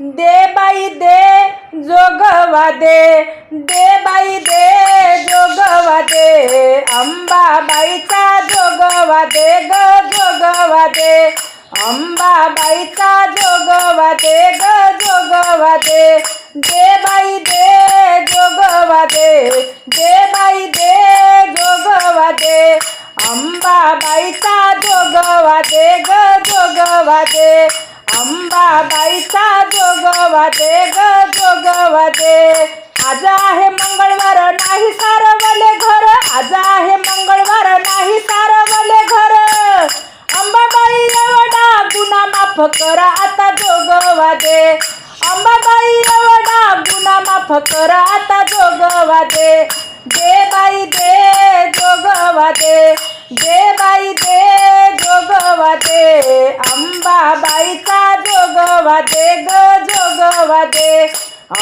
दे बाई दे जोगवा दे. दे बाई दे जोगवा दे. अंबाबाईचा जोगवा दे ग जोगवा दे. अंबाबाईचा जोगवा दे ग जोगवा दे. दे बाई दे जोगवा दे. दे बाई दे जोगवा दे. अंबाबाईचा जोगवा दे ग जोगवा दे. अंबाबाईचा जोगवा ग जोगवा आज आहे मंगळवार नाही सारवले घर. आज आहे मंगळवार नाही सारवले घर. अंबाबाई एवढा गुन्हा माफ करा आता जोगवा अंबाबाई एवढा गुन्हा माफ करा आता जोगवा दे दे बाई दे जोगवा दे दे बाई दे जोगवा अंबाबाईचा जोगवा ग जोगवा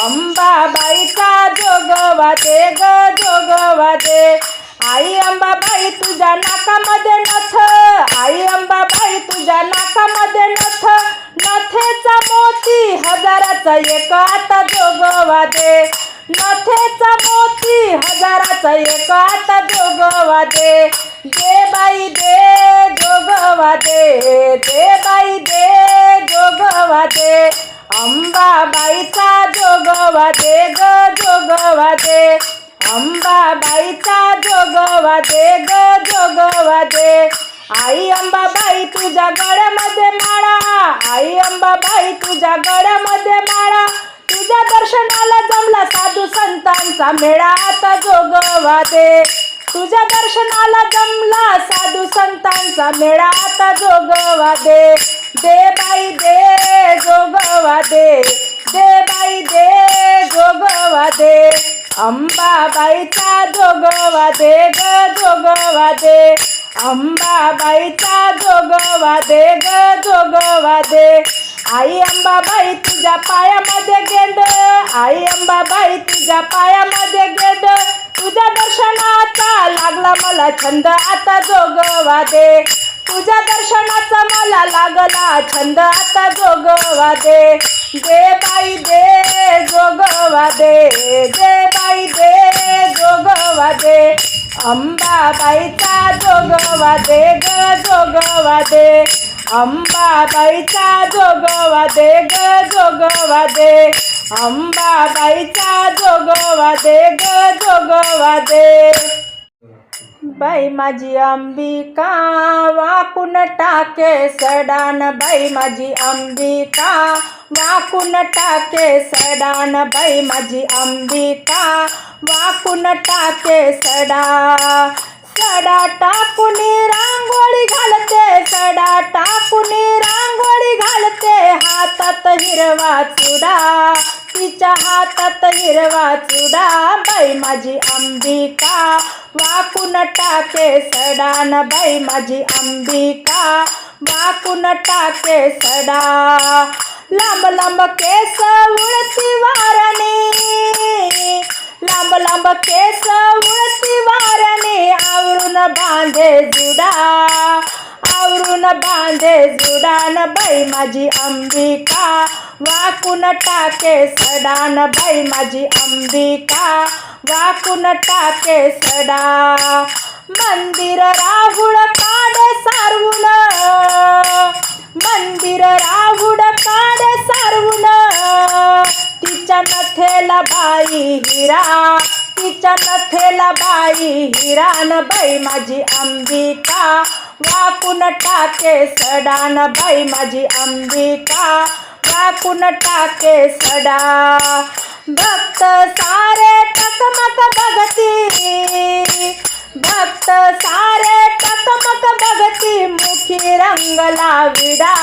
अंबाबाईचा जोगवा ग जोगवा आई अंबाबाई तुझ्या नाकामध्ये नथ. आई अंबाबाई तुझ्या नाकामध्ये नथ. नथेचा मोती हजाराचा एक आता जोगवा नथेचा मोती हजाराचा एक आता जोगवा दे बाई दे जोगवा दे दे बाई दे जोगवा दे अंबाबाईचा जोगवा दे ग जोगवा दे अंबाबाईचा जोगवा दे ग जोगवा दे आई अंबाबाई तुझ्या गळ्यामध्ये माळा. आई अंबाबाई तुझ्या गळ्यामध्ये माळा. तुझ्या दर्शनाला जमला साधू संतांचा मेळा. आता जोगवा दे तुझ्या दर्शनाला जमला साधू संतांचा मेळा आता जोगवा दे. दे बाई दे जोगवा दे. दे बाई दे जोगवा दे. अंबाबाईचा जोगवा दे ग जोगवा दे. अंबाबाईचा जोगवा दे ग जोगवा दे. आई अंबाबाई तुझ्या पायामध्ये गेंद आई अंबाबाई तुझ्या पाया लागला मला छंद आता जोगवा दे तुझ्या दर्शनाचा मला लागला छंद आता जोगवा दे दे बाई दे जोगवा दे दे बाई दे जोगवा दे अंबाबाईचा जोगवा दे ग जोगवा दे अंबाबाईचा जोगवा दे ग जोगवा दे अंबाबाईचा जोगवा दे ग जोगवा दे बाई माझी अंबिका वाकून टाके सडान. बाई माझी अंबिका वाकून टाके सडान. बाई माझी अंबिका वाकून टाके सडा. सडा टाकून रांगोळी घालते सडा टाकून रांगोळी घालते. हातात हिरवा चुडा. तिच्या हातात हिरवा चुडा बाई माझी अंबिका. वाकून टाके सडान बाई माझी अंबिका. वाकून टाके सडा. लांब लांब केस उडती वारणी. लांब लांब केस उडती वारणी. आवरून बांधे जुडा. आवरून बांधे जुडान बाई माझी अंबिका. वाकून टाके सडान बाई माझी अंबिका. वाकून टाके सडा. मंदिर राहुळ काडे सारवून. मंदिर राहुळ काडे सारवून. तिच्या नथेला बाई हिरा. तिच्या नथेला बाई हिरान बाई माझी अंबिका. वाकून टाके सडान बाई माझी अंबिका. वाकून टाके सडा. भक्त सारे टकमक बघती भक्त सारे टकमक बघती मुखी रंगला विडा.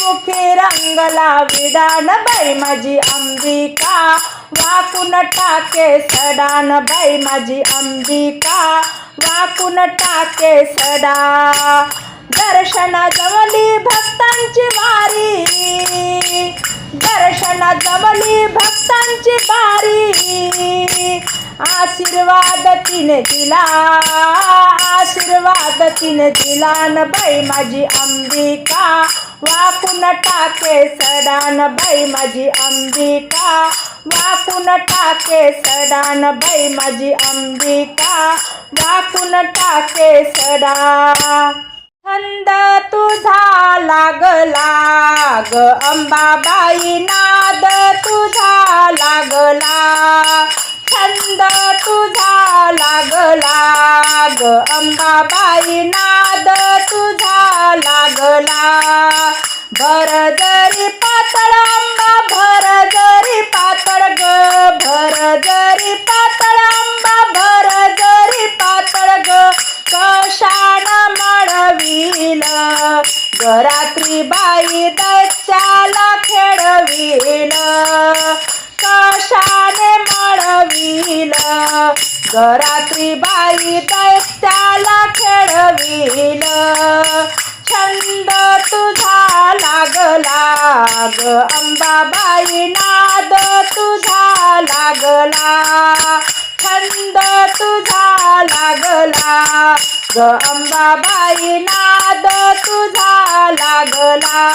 मुखी रंगला विडान बाई माझी अंबिका. वाकून टाके सडान बाई माझी अंबिका. वाकून टाके सडा. दर्शना जवली भक्तांची वारी. दर्शना जमली भक्तांची बारी. आशीर्वाद तिने दिला. आशीर्वाद तिने दिला न बाई माझी अंबिका. वाकून टाके सडान बाई माझी अंबिका. वाकून टाके सडान बाई माझी अंबिका. वाकून टाके सडा. छंद तुझा लागला ग अंबाबाई नाद तुझा लागला छंद तुझा लागला ग अंबाबाई नाद तुझा लागला. भर जरी पातळ आंबा भर जरी पातळ ग भर जरी पातळ आंबा भर जरी पातळ ग. कशान मळविल. रात्री बाई दैत्याला खेळविल. रात्री बाई दैत्याला खेळविल छंद तुझा लागला ग अंबाबाई नाद तुझा लागला. छंद तुझा लागला. ग अंबाबाई नाद तुझा लागला.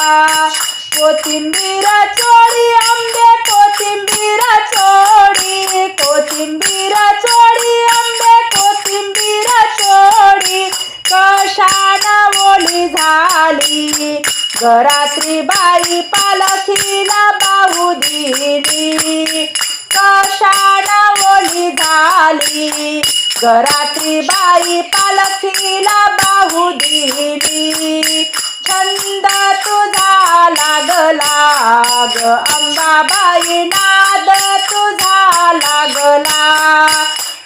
कोथिंबीर आली. गरात्री बाई पालखीला बाहू दिली. कशान ओली झाली? घरात्री बाई पालखीला बाहू दिली. छंद तुझा लागला ग. अंबाबाई नाद तुझा लागला.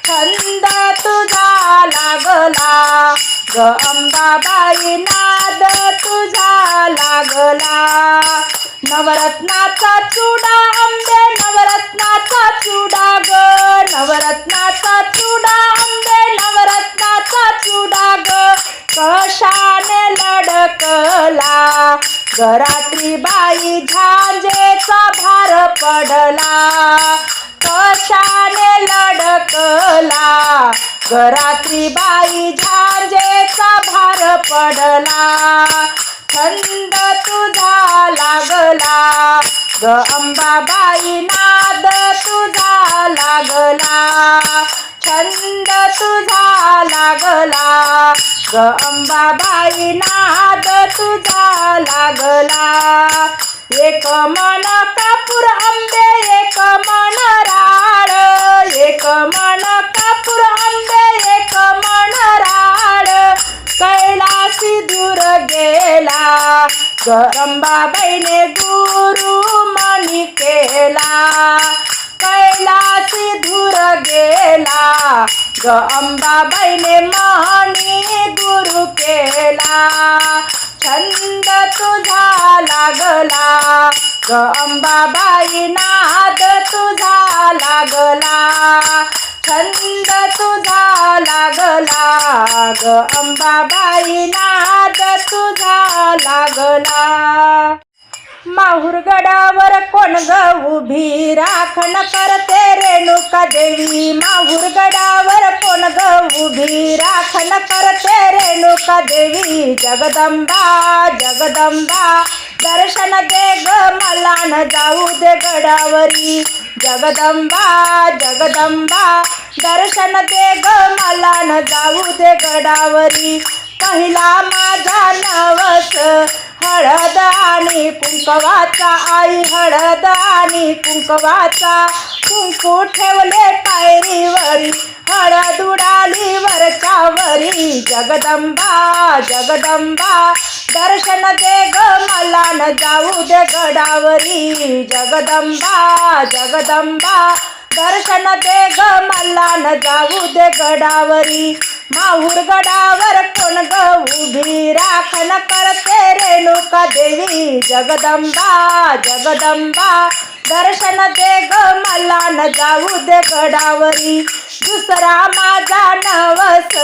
छंद तुझा लागला ग. अंबाबाई नाद नवरत्नाचा चुडा आंबे नवरत्नाचा चुडा ग. नवरत्नाचा चुडा आंबे नवरत्नाचा चुडा ग. कशाने लडकला? घरात्री बाई झांजेचा भार पडला. कशाने लडकला? घरात्री बाई झांजेचा भार पडला. छंद तुझा लागला. ग अंबाबाई नाद तुझा लागला. छंद तुझा लागला. ग अंबाबाई नाद तुझा लागला. एक मन कापूर आंबे गेला गरंबाबाईने गुरु मनी केला. कैलासी दूर गेला. ग अंबाबाईने मनी गुरु केला. छंद तुझा लागला. ग अंबाबाई नाद तुझा लागला. छंद तुझा लागला ग. अंबाबाई नाद तुझा लागला. माहुरगडावर कोण ग उभी? राखण करते रेणुका देवी. माहुरगडावर कोण ग उभी? राखण करते रेणुका देवी. जगदंबा जगदंबा दर्शन दे ग मला न जाऊ दे गडावरी. जगदंबा जगदंबा दर्शन दे ग मला न जाऊ दे गडावरी. पहिला माझा नवस हळद आणि कुंकवाचा आई हळद आणि कुंकवाचा. कुंकू ठेवले पायरीवरी. हळद उडाली वरच्या वरी जगदंबा जगदंबा. दर्शन दे ग मला न जाऊ दे गडावरी. जगदंबा जगदंबा. दर्शन दे ग मला न जाऊ दे गडावरी. माहूर गडावर कोण ग उभी राखण करते रेणुका देवी? जगदंबा जगदंबा दर्शन दे ग मला न जाऊ दे गडावरी. दुसरा माझा नवस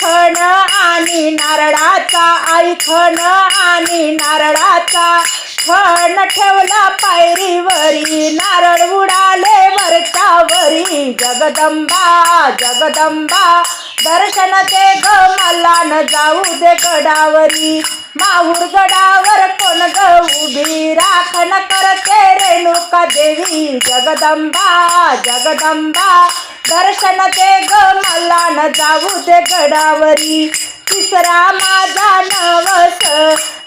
खण आणि नारळाचा आई खण आणि नारळाचा खण ठेवला पायरीवरी. नारळ उडाले वरच्यावरी. जगदंबा जगदंबा दर्शन ते ग मला न जाऊ दे गडावरी. माहूर गडावर कोण ग उभी राखण करते रेणुका देवी. जगदंबा जगदंबा. दर्शन ते ग मला न जाऊ दे गडावरी. तिसरा माझा नवस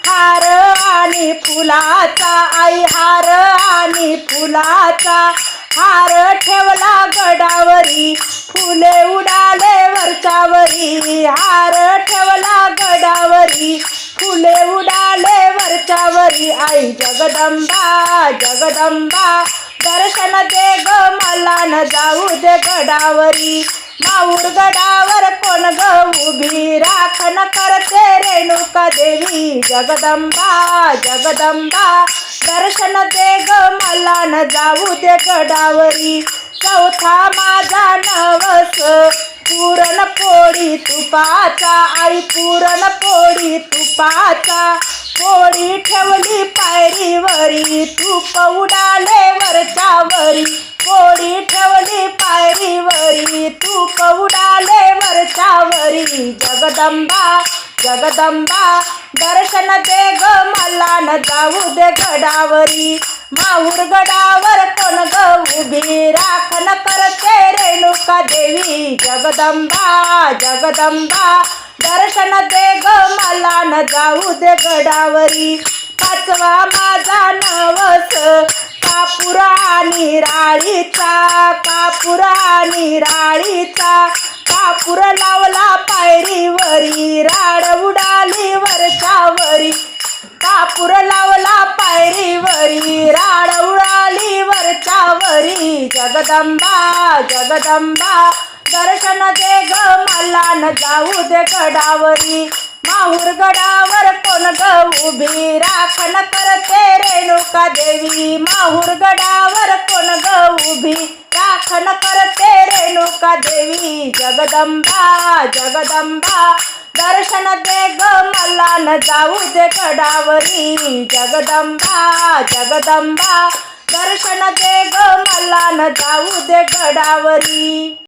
हार आणि फुलाचा. आई हार आणि फुलाचा. हार ठेवला गडावरी फुले उडाले वरच्यावरी. हार ठेवला गडावरी फुले उडाले वरच्यावरी. आई जगदंबा जगदंबा दर्शन दे ग मला न जाऊ दे गडावरी. माऊर गडावर कोण ग उभी? राखण करते रेणुका देवी. जगदंबा जगदंबा दर्शन दे ग मला न जाऊ दे गडावरी. चौथा माझा नवस पुरण पोळी तुपाचा. आई पुरण पोळी तुपाचा. पोळी ठेवली पायरीवरी. तूप उडाले वरच्यावरी. पोळी ठेवली पायरीवरी तू पवडाले वरच्यावरी. जगदंबा जगदंबा दर्शन दे ग मला न जाऊ दे गडावरी. माहूर गडावर कोण ग उभी? राखण करते रेणुका देवी. जगदंबा जगदंबा दर्शन दे ग मला न जाऊ दे गडावरी. पाचवा माझा नवस कापुरा निराळीचा राळीचा कापूर आणि राळीचा. कापूर लावला पायरीवरी राड उडाली वर्षावरी. कापूर लावला पायरीवरी राड उडाली वरच्यावरी जगदंबा जगदंबा दर्शन दे ग मला न जाऊ दे गडावरी. माहूर गडावर कोण ग उभी राखण करते रेणुका देवी माहूर गडावर कोण ग उभी राखण करते रेणुका देवी जगदंबा जगदंबा दर्शन दे ग मला न जाऊ दे गडावरी। जगदंबा जगदंबा दर्शन दे ग मला न जाऊ दे गडावरी।